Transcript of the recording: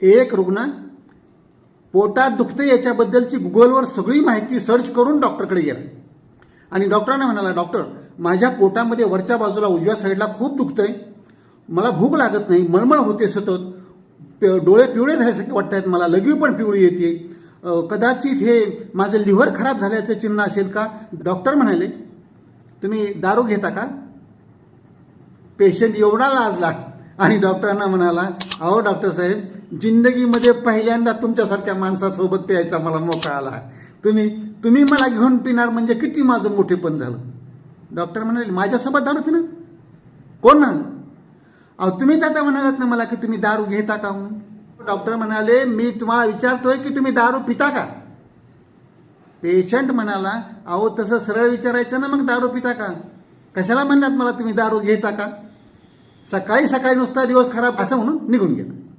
एक रुग्ण पोटात दुखते याच्याबद्दलची गुगलवर सगळी माहिती सर्च करून डॉक्टरकडे गेला. आणि डॉक्टरांना म्हणाला डॉक्टर माझ्या पोटामध्ये वरच्या बाजूला उजव्या साईडला खूप दुखतंय. मला भूक लागत नाही मळमळ होते सतत. डोळे पिवळे झाल्यासारखे वाटत आहेत मला लघवी पण पिवळी येते. कदाचित हे माझं लिव्हर खराब झाल्याचं चिन्ह असेल का? डॉक्टर म्हणाले तुम्ही दारू घेता का? पेशंट एवढा लाजला आणि डॉक्टरांना म्हणाला अहो डॉक्टर साहेब जिंदगीमध्ये पहिल्यांदा तुमच्यासारख्या माणसासोबत प्यायचा मला मोका आला. तुम्ही तुम्ही मला घेऊन पिणार म्हणजे किती माझं मोठेपण झालं. डॉक्टर म्हणाले माझ्यासोबत दारू पिणार? कोण म्हणाल? अहो तुम्हीच आता म्हणालात ना मला की तुम्ही दारू घेता का म्हणून? डॉक्टर म्हणाले मी तुम्हाला विचारतोय की तुम्ही दारू पिता का? पेशंट म्हणाला अहो तसं सरळ विचारायचं ना मग दारू पिता का? कशाला म्हणलात मला तुम्ही दारू घेता का? सकाळी सकाळी नुसता दिवस खराब असं म्हणून निघून गेला.